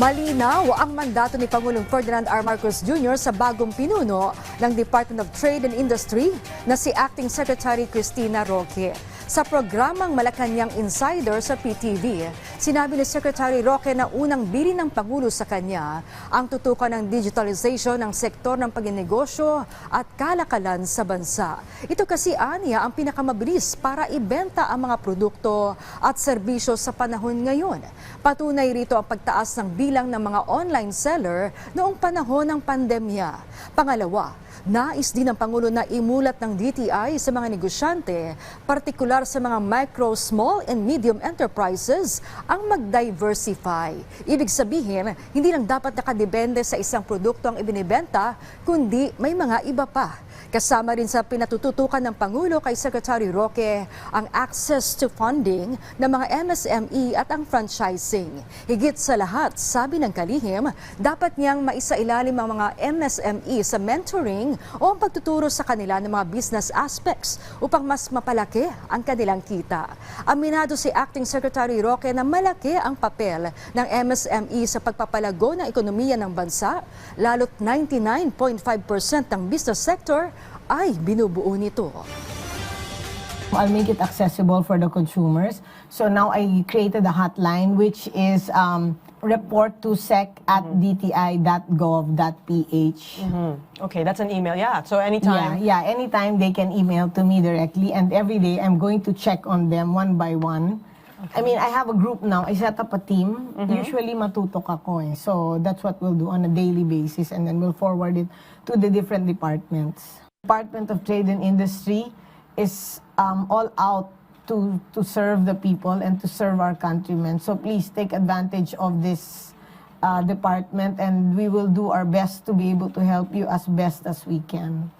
Malinaw ang mandato ni Pangulong Ferdinand R. Marcos Jr. sa bagong pinuno ng Department of Trade and Industry na si Acting Secretary Cristina Roque. Sa programang Malacanang Insider sa PTV, sinabi ni Secretary Roque na unang bilin ng Pangulo sa kanya ang tutukan ng digitalization ng sektor ng pagnegosyo at kalakalan sa bansa. Ito kasi aniya ang pinakamabilis para ibenta ang mga produkto at serbisyo sa panahon ngayon. Patunay rito ang pagtaas ng bilang ng mga online seller noong panahon ng pandemya. Pangalawa, Nais din ng Pangulo na imulat ng DTI sa mga negosyante, partikular sa mga micro, small and medium enterprises, ang mag-diversify. Ibig sabihin, hindi lang dapat nakadepende sa isang produkto ang ibinibenta, kundi may mga iba pa. Kasama rin sa pinatututukan ng Pangulo kay Secretary Roque ang access to funding ng mga MSME at ang franchising. Higit sa lahat, sabi ng kalihim, dapat niyang maisailalim ang mga MSME sa mentoring o ang pagtuturo sa kanila ng mga business aspects upang mas mapalaki ang kanilang kita. Aminado si Acting Secretary Roque na malaki ang papel ng MSME sa pagpapalago ng ekonomiya ng bansa, lalo't 99.5% ng business sector ay binubuo nito. I'll make it accessible for the consumers. So now I created a hotline which is um, report to sec at dti.gov.ph. Okay, that's an email. Yeah. So Yeah, anytime. yeah. Anytime they can email to me directly, and every day I'm going to check on them one by one. I mean, I have a group now. I set up a team. Usually matutok ako eh. So that's what we'll do on a daily basis, and then we'll forward it to the different departments. Department of Trade and Industry is um, all out to to serve the people and to serve our countrymen. So please take advantage of this uh, department, and we will do our best to be able to help you as best as we can.